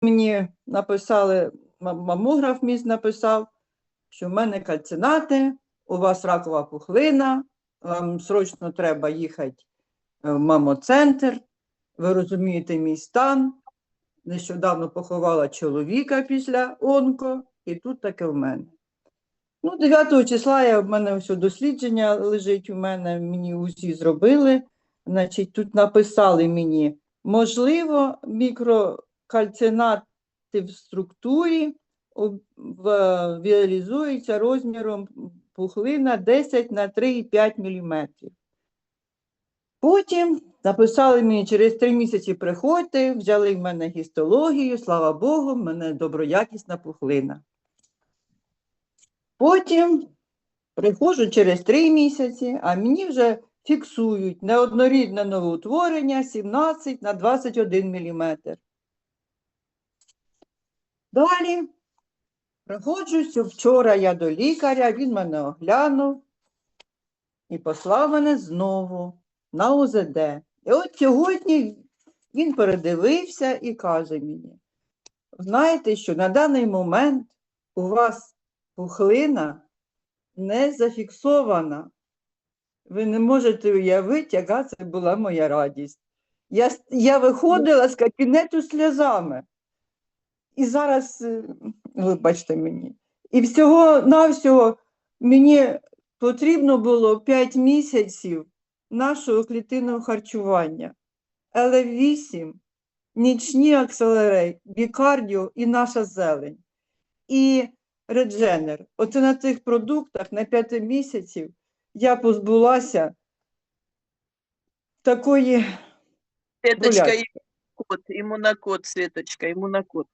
мені написали, мамограф мій написав, що в мене кальцинати, у вас ракова пухлина, вам срочно треба їхати в мамоцентр. Ви розумієте мій стан. Нещодавно поховала чоловіка після онко, і тут таке в мене. Ну, 9 числа я, в мене все дослідження лежить у мене, мені УЗІ зробили. Значить, тут написали мені, можливо, мікрокальцинати в структурі реалізуються розміром пухлина 10 на 3,5 мм. Потім написали мені через три місяці приходьте, взяли в мене гістологію, слава Богу, в мене доброякісна пухлина. Потім приходжу через три місяці, а мені вже фіксують неоднорідне новоутворення 17 на 21 мм. Далі приходжу, сьо- вчора я до лікаря, він мене оглянув і послав мене знову на УЗД. І от сьогодні він передивився і каже мені: знаєте, що на даний момент у вас пухлина не зафіксована. Ви не можете уявити, яка це була моя радість. Я, я виходила з кабінету сльозами. І зараз, е, вибачте мені, і всього-навсього мені потрібно було 5 місяців нашого клітинного харчування. ЛФ8, нічні акселерей, бікардіо і наша зелень. І редженер. Оце на цих продуктах на 5 місяців я позбулася такої Светочка, Гулять. иммунокод, иммунокод, Светочка, иммунокод.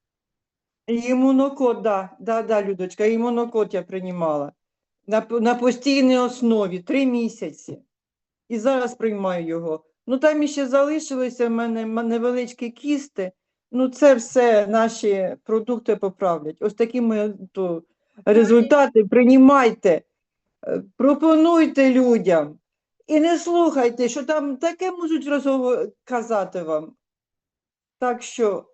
Імунокод, да, да, да, Людочка, імунокод я приймала на, на постійній основі 3 місяці. І зараз приймаю його. Ну там іще залишилися в мене невеличкі кісти. Ну, це все наші продукти поправлять. Ось такі мої то, результати. Приймайте, е, пропонуйте людям. І не слухайте, що там таке можуть розговор... вам. Так що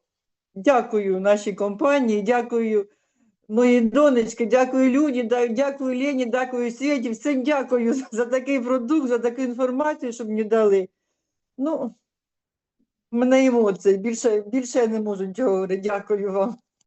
дякую нашій компанії, дякую моїй донечці, дякую Люді, дякую Лені, дякую Світі. Всім дякую за, такий продукт, за таку інформацію, що мені дали. Ну, мене емоції. Більше, більше я не можу нічого говорити. Дякую вам.